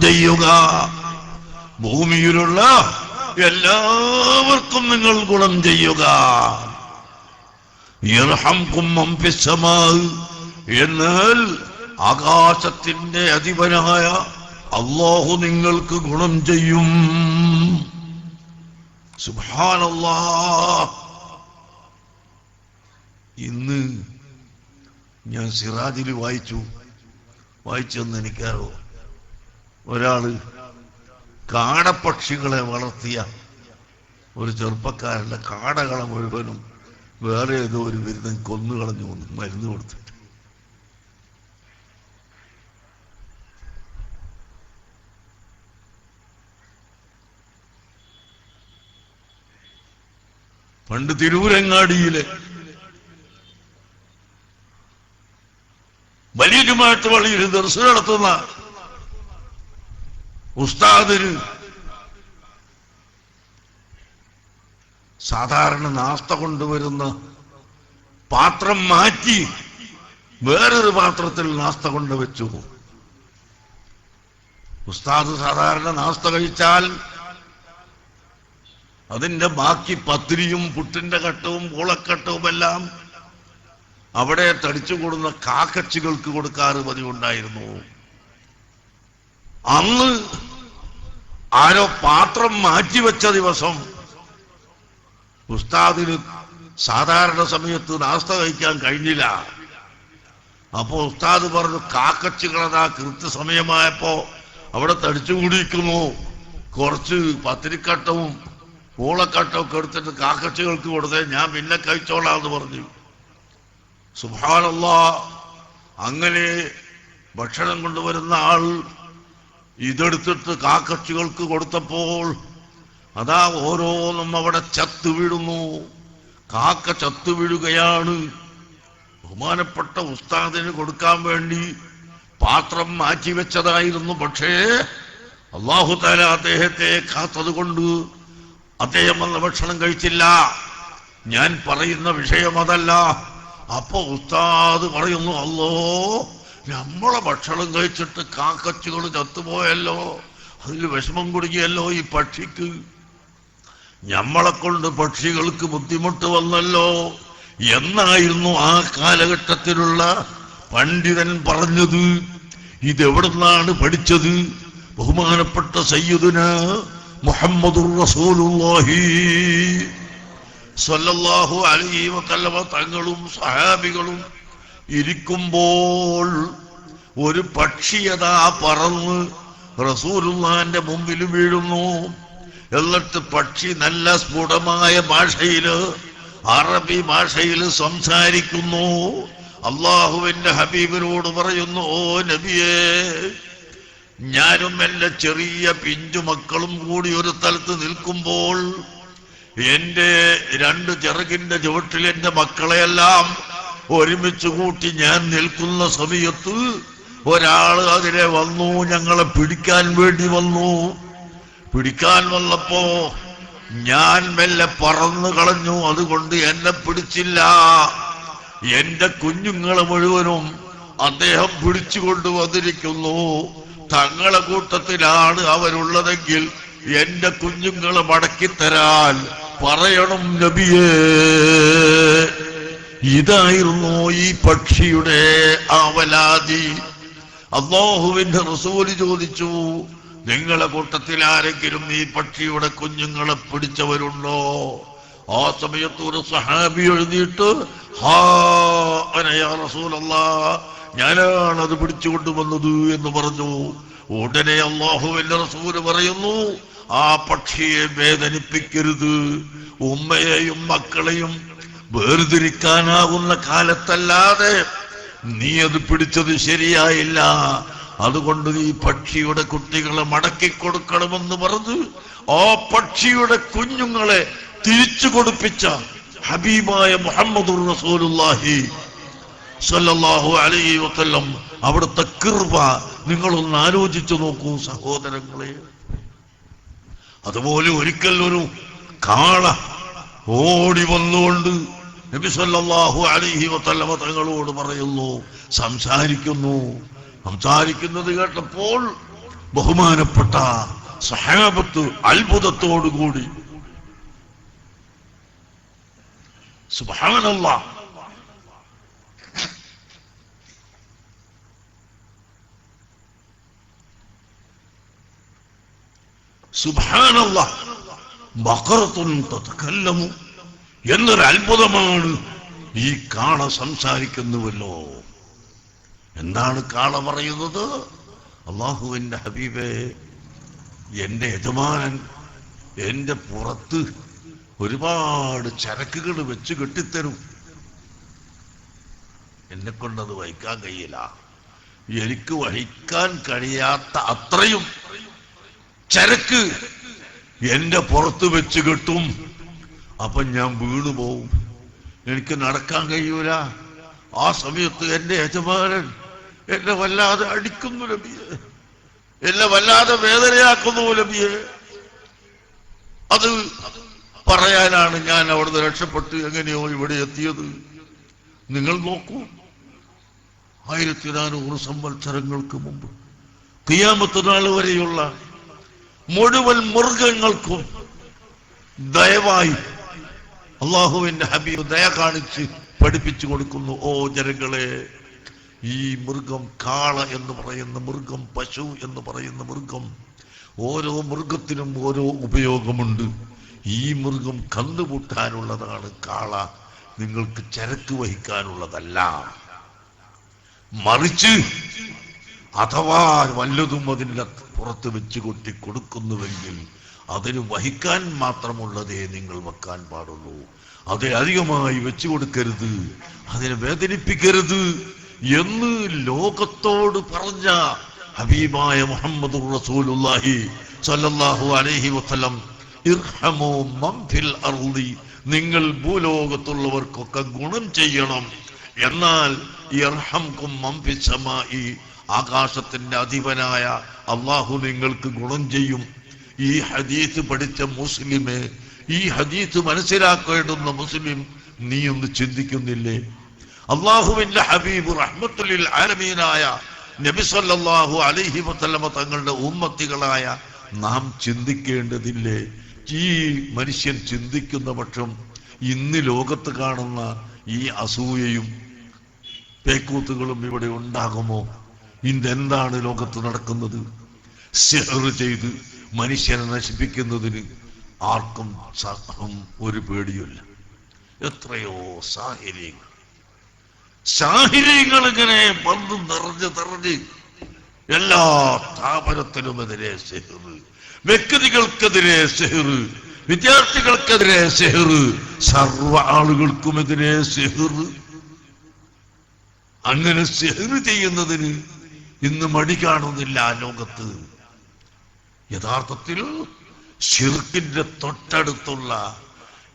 ചെയ്യുക ഭൂമിയിലുള്ള എല്ലാവർക്കും നിങ്ങൾ ഗുണം ചെയ്യുക. എന്നാൽ ആകാശത്തിന്റെ അധിപനായ അള്ളാഹു നിങ്ങൾക്ക് ഗുണം ചെയ്യും. സുഭാനല്ലാ ഇന്ന് ഞാൻ സിറാജിൽ വായിച്ചു. വായിച്ചെന്ന് എനിക്കറിയോ. ഒരാൾ കാടപ്പക്ഷികളെ വളർത്തിയ ഒരു ചെറുപ്പക്കാരന്റെ കാടകള മുഴുവനും വേറെ ഏതോ ഒരു വിരുദ്ധൻ കൊന്നുകളഞ്ഞു വന്നു മരുന്ന് കൊടുത്തിട്ട്. പണ്ട് തിരൂരങ്ങാടിയിലെ വലിയ ജുമാറ്റ് പള്ളിയിൽ ദർശനം നടത്തുന്ന ഉസ്താദിന് സാധാരണ നാസ്ത കൊണ്ടുവരുന്ന പാത്രം മാറ്റി വേറൊരു പാത്രത്തിൽ നാസ്ത കൊണ്ടുവച്ചു. ഉസ്താദ് സാധാരണ നാസ്ത കഴിച്ചാൽ അതിന്റെ ബാക്കി പത്തിരിയും പുട്ടിന്റെ കട്ടവും പൂളക്കട്ടവും എല്ലാം അവിടെ തടിച്ചുകൂടുന്ന കാക്കച്ചികൾക്ക് കൊടുക്കാറ് പതിവുണ്ടായിരുന്നു. അന്ന് ആരോ പാത്രം മാറ്റിവെച്ച ദിവസം ഉസ്താദിന് സാധാരണ സമയത്ത് നാസ്ത കഴിക്കാൻ കഴിഞ്ഞില്ല. അപ്പോ ഉസ്താദ് പറഞ്ഞു കാക്കച്ചുകളതാ കൃത്യസമയമായപ്പോ അവിടെ തടിച്ചുകൂടിയിരിക്കുന്നു. കുറച്ച് പത്തിരിക്കട്ടവും പൂളക്കട്ടവും ഒക്കെ എടുത്തിട്ട് കാക്കച്ചുകൾക്ക് കൊടുത്തേ ഞാൻ പിന്നെ കഴിച്ചോളാം എന്ന് പറഞ്ഞു. സുഭാനല്ല അങ്ങനെ ഭക്ഷണം കൊണ്ടുവരുന്ന ആൾ ഇതെടുത്തിട്ട് കാക്കച്ചികൾക്ക് കൊടുത്തപ്പോൾ അതാ ഓരോന്നും അവിടെ ചത്തു വീഴുന്നു. കാക്ക ചത്തു വീഴുകയാണ്. ബഹുമാനപ്പെട്ട ഉസ്താദിന് കൊടുക്കാൻ വേണ്ടി പാത്രം മാറ്റിവെച്ചതായിരുന്നു പക്ഷേ അള്ളാഹു താല അദ്ദേഹത്തെ കാത്തത് കൊണ്ട് അദ്ദേഹം വന്ന ഭക്ഷണം കഴിച്ചില്ല. ഞാൻ പറയുന്ന വിഷയം അതല്ല. അപ്പൊ ഉസ്താദ് പറയുന്നു അല്ലോ നമ്മളെ ഭക്ഷണം കഴിച്ചിട്ട് കാക്കച്ചുകൾ ചത്തുപോയല്ലോ അതിൽ വിഷമം കുടുങ്ങിയല്ലോ ഈ പക്ഷിക്ക്. ഞമ്മളെ കൊണ്ട് പക്ഷികൾക്ക് ബുദ്ധിമുട്ട് വന്നല്ലോ. എന്നായിരുന്നു ആ കാലഘട്ടത്തിലുള്ള പണ്ഡിതൻ പറഞ്ഞത്. ഇതെവിടുന്നാണ് പഠിച്ചത്? ബഹുമാനപ്പെട്ട സയ്യുദിന് മുഹമ്മദുർ റസൂലുള്ളാഹി. സല്ലല്ലാഹു അലൈഹി വസല്ലമ തങ്ങളും സഹാബികളും ഇരിക്കുമ്പോൾ ഒരു പക്ഷിയതാ പറന്ന് റസൂലുള്ളാന്റെ മുമ്പിൽ വീഴുന്നു. എന്നിട്ട് പക്ഷി നല്ല സ്ഫുടമായ ഭാഷയിൽ അറബി ഭാഷയിൽ സംസാരിക്കുന്നു. അള്ളാഹുവിന്റെ ഹബീബിനോട് പറയുന്നു ഓ നബിയേ ഞാനും എന്റെ ചെറിയ പിഞ്ചു മക്കളും കൂടി ഒരു സ്ഥലത്ത് നിൽക്കുമ്പോൾ എന്റെ രണ്ട് ചെറുകിന്റെ ചുവട്ടിൽ എന്റെ മക്കളെയെല്ലാം ഒരുമിച്ച് കൂട്ടി ഞാൻ നിൽക്കുന്ന സമയത്ത് ഒരാൾ അതിനെ വന്നു ഞങ്ങളെ പിടിക്കാൻ വേണ്ടി വന്നു. പിടിക്കാൻ വന്നപ്പോ ഞാൻ മെല്ലെ പറന്നു കളഞ്ഞു. അതുകൊണ്ട് എന്നെ പിടിച്ചില്ല. എന്റെ കുഞ്ഞുങ്ങളെ മുഴുവനും അദ്ദേഹം പിടിച്ചുകൊണ്ട് വന്നിരിക്കുന്നു. തങ്ങളെ കൂട്ടത്തിലാണ് അവരുള്ളതെങ്കിൽ എന്റെ കുഞ്ഞുങ്ങളെ മടക്കിത്തരാൻ പറയണം നബിയേ. ഇതായിരുന്നു ഈ പക്ഷിയുടെ ആവലാതി. അള്ളാഹുവിന്റെ റസൂൽ ചോദിച്ചു നിങ്ങളെ കൂട്ടത്തിൽ ആരെങ്കിലും ഈ പക്ഷിയുടെ കുഞ്ഞുങ്ങളെ പിടിച്ചവരുണ്ടോ? ആ സമയത്ത് ഒരു സഹാബി എഴുതിയിട്ട് ഹാ അനയാ ഞാനാണ് അത് പിടിച്ചുകൊണ്ടുവന്നത് എന്ന് പറഞ്ഞു. ഉടനെ അള്ളാഹുവിന്റെ റസൂൽ പറയുന്നു ആ പക്ഷിയെ വേദനിപ്പിക്കരുത്. ഉമ്മയെയും മക്കളെയും വേർതിരിക്കാനാകുന്ന കാലത്തല്ലാതെ നീ അത് പിടിച്ചത് ശരിയായില്ല. അതുകൊണ്ട് ഈ പക്ഷിയുടെ കുട്ടികളെ മടക്കി കൊടുക്കണമെന്ന് പറഞ്ഞു ആ പക്ഷിയുടെ കുഞ്ഞുങ്ങളെ തിരിച്ചു കൊടുപ്പിച്ച ഹബീബായ സല്ലല്ലാഹു അലൈഹി വസല്ലം. അവിടുത്തെ കൃപ നിങ്ങളൊന്ന് ആലോചിച്ചു നോക്കൂ സഹോദരങ്ങളെ. അതുപോലെ ഒരിക്കൽ ഒരു കാള ഓടി വന്നുകൊണ്ട് നബി സല്ലല്ലാഹു അലൈഹി വസല്ലമ തങ്ങളോട് പറയുന്നു സംസാരിക്കുന്നു. സംസാരിക്കുന്നത് കേട്ടപ്പോൾ ബഹുമാനപ്പെട്ട സഹാബത്ത് അത്ഭുതത്തോടുകൂടി സുബാനല്ല സുബാനല്ല ബക്കറത്തും തതക്കല്ലമു എന്നൊരു അത്ഭുതമാണ് ഈ കാള സംസാരിക്കുന്നുവല്ലോ. എന്താണ് കാള പറയുന്നത്? അള്ളാഹുവിന്റെ ഹബീബെ എന്റെ യജമാനൻ എന്റെ പുറത്ത് ഒരുപാട് ചരക്കുകൾ വെച്ച് കെട്ടിത്തരും. എന്നെ കൊണ്ടത് വഹിക്കാൻ കഴിയില്ല. എനിക്ക് വഹിക്കാൻ കഴിയാത്ത അത്രയും ചരക്ക് എന്റെ പുറത്ത് വെച്ച് കെട്ടും. അപ്പൊ ഞാൻ വീണു പോവും. എനിക്ക് നടക്കാൻ കഴിയൂല. ആ സമയത്ത് എന്റെ യജമാനൻ എന്നെ വല്ലാതെ അടിക്കുന്നു ലഭിയെ എന്നെ വല്ലാതെ വേദനയാക്കുന്നു ലഭിയെ അത് പറയാനാണ് ഞാൻ അവിടുന്ന് രക്ഷപ്പെട്ട് എങ്ങനെയോ ഇവിടെ എത്തിയത്. നിങ്ങൾ നോക്കൂ. ആയിരത്തി നാനൂറ് സംവത്സരങ്ങൾക്ക് മുമ്പ് കിയാമത്ത് നാൾ വരെയുള്ള മുഴുവൻ മൃഗങ്ങൾക്കും ദയവായി അള്ളാഹുവിന്റെ ഹബീബ് ദയ കാണിച്ച് പഠിപ്പിച്ചു കൊടുക്കുന്നു ഓ ജനങ്ങളെ ഈ മൃഗം കാള എന്ന് പറയുന്ന മൃഗം പശു എന്ന് പറയുന്ന മൃഗം ഓരോ മൃഗത്തിനും ഓരോ ഉപയോഗമുണ്ട്. ഈ മൃഗം കന്നുപൂട്ടാനുള്ളതാണ് കാള. നിങ്ങൾക്ക് ചരക്ക് വഹിക്കാനുള്ളതല്ല. മറിച്ച് അഥവാ വല്ലതും അതിന്റെ പുറത്ത് വെച്ച് കൊട്ടി കൊടുക്കുന്നുവെങ്കിൽ അതിന് വഹിക്കാൻ മാത്രമുള്ളതേ നിങ്ങൾ വെക്കാൻ പാടുള്ളൂ. അതിനെ അധികമായി വെച്ചു കൊടുക്കരുത്. അതിനെ വേദനിപ്പിക്കരുത് എന്ന് ലോകത്തോട് പറഞ്ഞ ഹബീബായ മുഹമ്മദ് അലൈഹി വസല്ലം നിങ്ങൾ ഭൂലോകത്തുള്ളവർക്കൊക്കെ ഗുണം ചെയ്യണം. എന്നാൽ ഇർഹംകും സമായി ആകാശത്തിന്റെ അധിപനായ അള്ളാഹു നിങ്ങൾക്ക് ഗുണം ചെയ്യും. ഈ ഹദീത്ത് പഠിച്ച മുസ്ലിമേ ഈ ഹദീത്ത് മനസ്സിലാക്കേണ്ടുന്ന മുസ്ലിം നീ ഒന്ന് ചിന്തിക്കുന്നില്ലേ? അള്ളാഹുവിന്റെ ഹബീബ് റഹ്മത്തുലിൽ ആലമീനായ നബി സല്ലല്ലാഹു അലൈഹി വസല്ലമ തങ്ങളുടെ ഉമ്മത്തികളായ നാം ചിന്തിക്കേണ്ടതില്ലേ? ഈ മനുഷ്യൻ ചിന്തിക്കുന്ന പക്ഷം ഇന്ന് ലോകത്ത് കാണുന്ന ഈ അസൂയയും പേക്കൂത്തുകളും ഇവിടെ ഉണ്ടാകുമോ? ഇന്നെന്താണ് ലോകത്ത് നടക്കുന്നത്? ചെയ്ത് മനുഷ്യനെ നശിപ്പിക്കുന്നതിന് ആർക്കും ഒരു പേടിയുമില്ല. എത്രയോ സാഹചര്യങ്ങൾ സാഹചര്യങ്ങൾ ഇങ്ങനെ പന്ത് നിറഞ്ഞ് നിറഞ്ഞ് എല്ലാ സ്ഥാപനത്തിനുമെതിരെ സെഹർ വ്യക്തികൾക്കെതിരെ സെഹർ വിദ്യാർത്ഥികൾക്കെതിരെ സെഹർ സർവ ആളുകൾക്കുമെതിരെ സെഹർ അങ്ങനെ സെഹർ ചെയ്യുന്നതിന് ഇന്ന് മടി കാണുന്നില്ല ലോകത്ത്. യഥാർത്ഥത്തിൽ ഷിർക്കിന്റെ തൊട്ടടുത്തുള്ള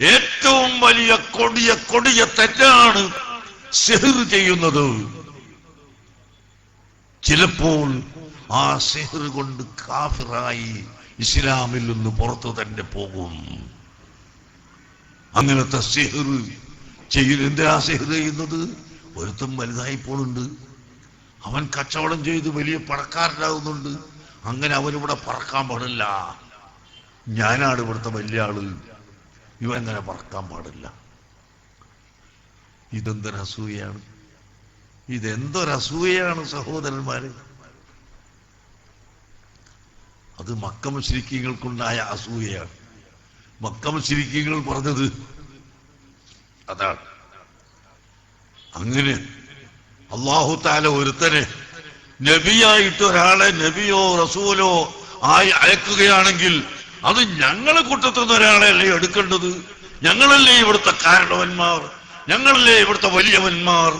ഏറ്റവും വലിയ കൊടിയ കൊടിയ തെറ്റാണ് സെഹർ ചെയ്യുന്നത്. ചിലപ്പോൾ ആ സെഹർ കൊണ്ട് കാഫിറായി ഇസ്ലാമിൽ നിന്ന് പുറത്തു തന്നെ പോകും. അങ്ങനത്തെ സെഹർ ചെയ്യുന്ന എന്തിനാ സെഹർ ചെയ്യുന്നത്? ഒരുത്തം വലുതായി പോണുണ്ട് അവൻ കച്ചവടം ചെയ്ത് വലിയ പണക്കാരനാകുന്നുണ്ട് അങ്ങനെ അവരിവിടെ പറക്കാൻ പാടില്ല. ഞാനാണ് ഇവിടുത്തെ വലിയ ആൾ. ഇവൻ അങ്ങനെ പറക്കാൻ പാടില്ല. ഇതെന്തൊരസൂയാണ് ഇതെന്തൊരസൂയാണ് സഹോദരന്മാര്. അത് മക്കം ശരിക്കങ്ങൾക്കുണ്ടായ അസൂയയാണ്. മക്കം ശിരിക്കുകൾ പറഞ്ഞത് അതാണ്. അങ്ങനെ അള്ളാഹു താല ഒരുത്തനെ നബിയായിട്ട് ഒരാളെ നബിയോ റസൂലോ ആയി അയക്കുകയാണെങ്കിൽ അത് ഞങ്ങളെ കൂട്ടത്തിൽ നിന്ന് ഒരാളെ അല്ലേ എടുക്കേണ്ടത്? ഞങ്ങളല്ലേ ഇവിടുത്തെ കാരണവന്മാർ? ഞങ്ങളല്ലേ ഇവിടുത്തെ വലിയവന്മാർ?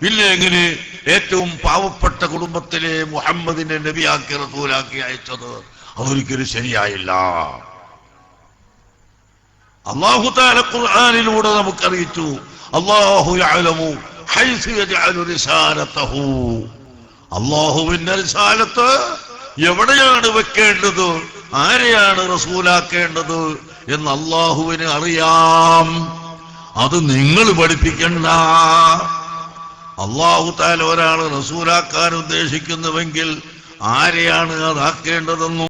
പിന്നെ എങ്ങനെ ഏറ്റവും പാവപ്പെട്ട കുടുംബത്തിലെ മുഹമ്മദിനെ നബിയാക്കി റസൂലാക്കി അയച്ചത്? അതൊരിക്കലും ശരിയായില്ല. അള്ളാഹു താല ഖുർആനിലൂടെ നമുക്കറിയിച്ചു. അള്ളാഹു അള്ളാഹുവിന്റെ അൽസാലത്ത് എവിടെയാണ് വെക്കേണ്ടത്? ആരെയാണ് റസൂലാക്കേണ്ടത്? എന്ന് അള്ളാഹുവിന് അറിയാം. അത് നിങ്ങൾ പഠിപ്പിക്കണ്ട. അള്ളാഹു താല ഒരാൾ റസൂലാക്കാൻ ഉദ്ദേശിക്കുന്നുവെങ്കിൽ ആരെയാണ് അതാക്കേണ്ടതെന്നും